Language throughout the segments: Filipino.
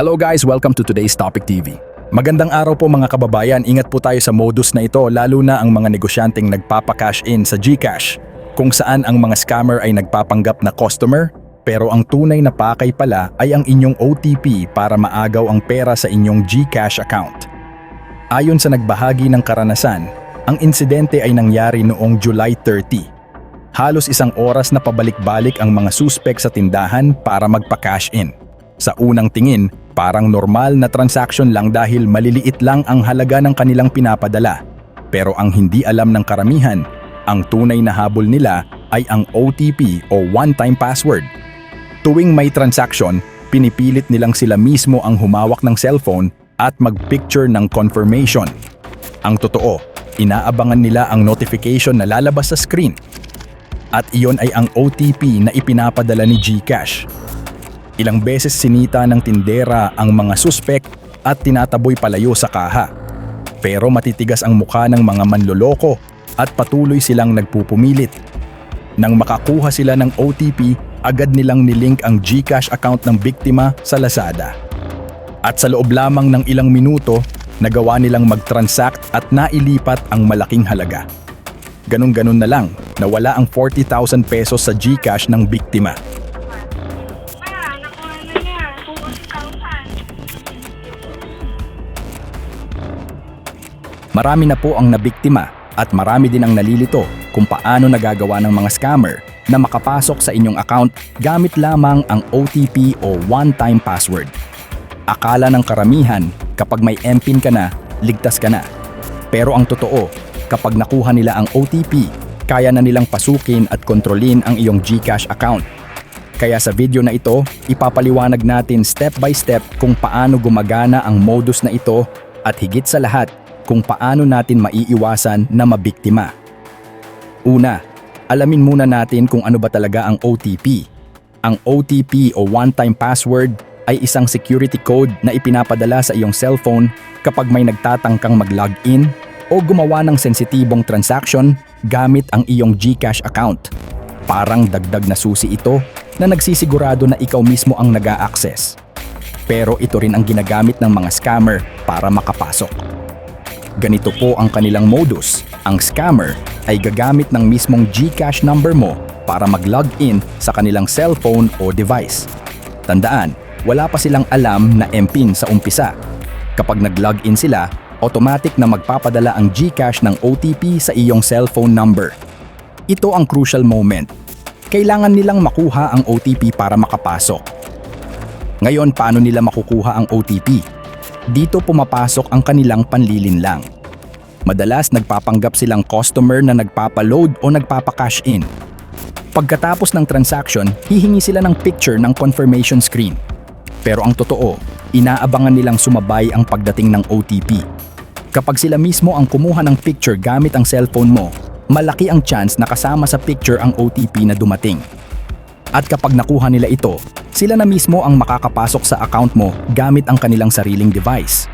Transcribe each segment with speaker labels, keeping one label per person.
Speaker 1: Hello guys, welcome to today's Topic TV. Magandang araw po mga kababayan, ingat po tayo sa modus na ito lalo na ang mga negosyanteng nagpapa-cash in sa GCash kung saan ang mga scammer ay nagpapanggap na customer pero ang tunay na pakay pala ay ang inyong OTP para maagaw ang pera sa inyong GCash account. Ayon sa nagbahagi ng karanasan, ang insidente ay nangyari noong July 30. Halos isang oras na pabalik-balik ang mga suspek sa tindahan para magpa-cash in. Sa unang tingin, parang normal na transaction lang dahil maliliit lang ang halaga ng kanilang pinapadala. Pero ang hindi alam ng karamihan, ang tunay na habol nila ay ang OTP o one-time password. Tuwing may transaction, pinipilit nilang sila mismo ang humawak ng cellphone at mag-picture ng confirmation. Ang totoo, inaabangan nila ang notification na lalabas sa screen. At iyon ay ang OTP na ipinapadala ni GCash. Ilang beses sinita ng tindera ang mga suspek at tinataboy palayo sa kaha. Pero matitigas ang mukha ng mga manloloko at patuloy silang nagpupumilit. Nang makakuha sila ng OTP, agad nilang nilink ang GCash account ng biktima sa Lazada. At sa loob lamang ng ilang minuto, nagawa nilang mag-transact at nailipat ang malaking halaga. Ganun-ganun na lang, nawala ang 40,000 pesos sa GCash ng biktima. Marami na po ang nabiktima at marami din ang nalilito kung paano nagagawa ng mga scammer na makapasok sa inyong account gamit lamang ang OTP o one-time password. Akala ng karamihan kapag may MPIN ka na, ligtas ka na. Pero ang totoo, kapag nakuha nila ang OTP, kaya na nilang pasukin at kontrolin ang iyong GCash account. Kaya sa video na ito, ipapaliwanag natin step by step kung paano gumagana ang modus na ito at higit sa lahat kung paano natin maiiwasan na mabiktima. Una, alamin muna natin kung ano ba talaga ang OTP. Ang OTP o one-time password ay isang security code na ipinapadala sa iyong cellphone kapag may nagtatangkang mag-login o gumawa ng sensitibong transaction gamit ang iyong GCash account. Parang dagdag na susi ito na nagsisigurado na ikaw mismo ang nag access Pero ito rin ang ginagamit ng mga scammer para makapasok. Ganito po ang kanilang modus. Ang scammer ay gagamit ng mismong GCash number mo para mag-login sa kanilang cellphone o device. Tandaan, wala pa silang alam na MPIN sa umpisa. Kapag nag-login sila, automatic na magpapadala ang GCash ng OTP sa iyong cellphone number. Ito ang crucial moment. Kailangan nilang makuha ang OTP para makapasok. Ngayon, paano nila makukuha ang OTP? Dito pumapasok ang kanilang panlilinlang. Madalas nagpapanggap silang customer na nagpapaload o nagpapa-cash in. Pagkatapos ng transaction, hihingi sila ng picture ng confirmation screen. Pero ang totoo, inaabangan nilang sumabay ang pagdating ng OTP. Kapag sila mismo ang kumuha ng picture gamit ang cellphone mo, malaki ang chance na kasama sa picture ang OTP na dumating. At kapag nakuha nila ito, sila na mismo ang makakapasok sa account mo gamit ang kanilang sariling device.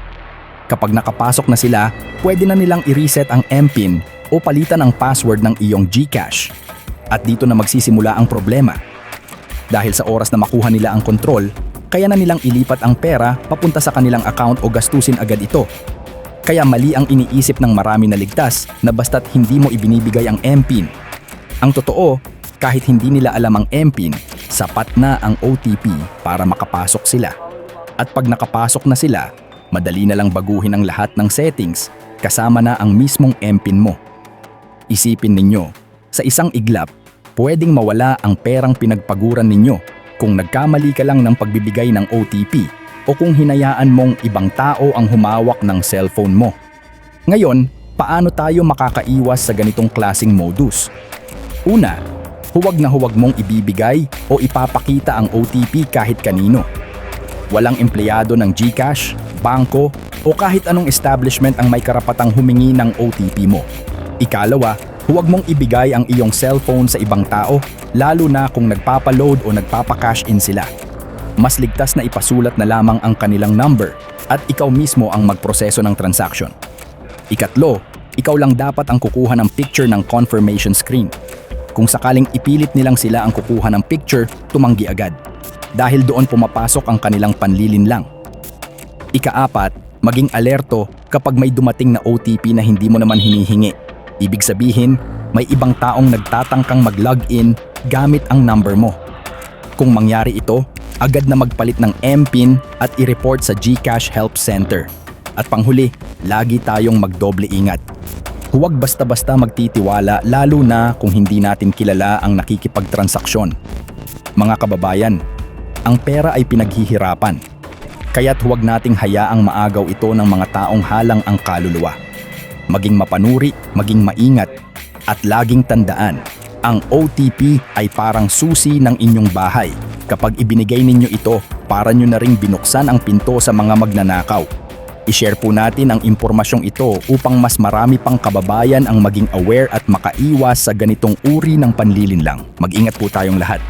Speaker 1: Kapag nakapasok na sila, pwede na nilang i-reset ang MPIN o palitan ang password ng iyong GCash. At dito na magsisimula ang problema. Dahil sa oras na makuha nila ang kontrol, kaya na nilang ilipat ang pera papunta sa kanilang account o gastusin agad ito. Kaya mali ang iniisip ng marami na ligtas na basta't hindi mo ibinibigay ang MPIN. Ang totoo, kahit hindi nila alam ang MPIN, sapat na ang OTP para makapasok sila. At pag nakapasok na sila, madali na lang baguhin ang lahat ng settings kasama na ang mismong MPIN mo. Isipin ninyo, sa isang iglap, pwedeng mawala ang perang pinagpaguran ninyo kung nagkamali ka lang ng pagbibigay ng OTP o kung hinayaan mong ibang tao ang humawak ng cellphone mo. Ngayon, paano tayo makakaiwas sa ganitong klasing modus? Una, huwag na huwag mong ibibigay o ipapakita ang OTP kahit kanino. Walang empleyado ng GCash, bangko o kahit anong establishment ang may karapatang humingi ng OTP mo. Ikalawa, huwag mong ibigay ang iyong cellphone sa ibang tao lalo na kung nagpapaload o nagpapa-cash in sila. Mas ligtas na ipasulat na lamang ang kanilang number at ikaw mismo ang magproseso ng transaction. Ikatlo, ikaw lang dapat ang kukuha ng picture ng confirmation screen. Kung sakaling ipilit nilang sila ang kukuha ng picture, tumanggi agad. Dahil doon pumapasok ang kanilang panlilinlang. Ikaapat, maging alerto kapag may dumating na OTP na hindi mo naman hinihingi. Ibig sabihin, may ibang taong nagtatangkang mag-login gamit ang number mo. Kung mangyari ito, agad na magpalit ng MPIN at i-report sa GCash Help Center. At panghuli, lagi tayong magdoble ingat. Huwag basta-basta magtitiwala lalo na kung hindi natin kilala ang nakikipagtransaksyon. Mga kababayan, ang pera ay pinaghihirapan. Kaya't huwag nating hayaang maagaw ito ng mga taong halang ang kaluluwa. Maging mapanuri, maging maingat, at laging tandaan, ang OTP ay parang susi ng inyong bahay. Kapag ibinigay ninyo ito, para nyo na ring binuksan ang pinto sa mga magnanakaw. I-share po natin ang impormasyong ito upang mas marami pang kababayan ang maging aware at makaiwas sa ganitong uri ng panlilinlang. Mag-ingat po tayong lahat.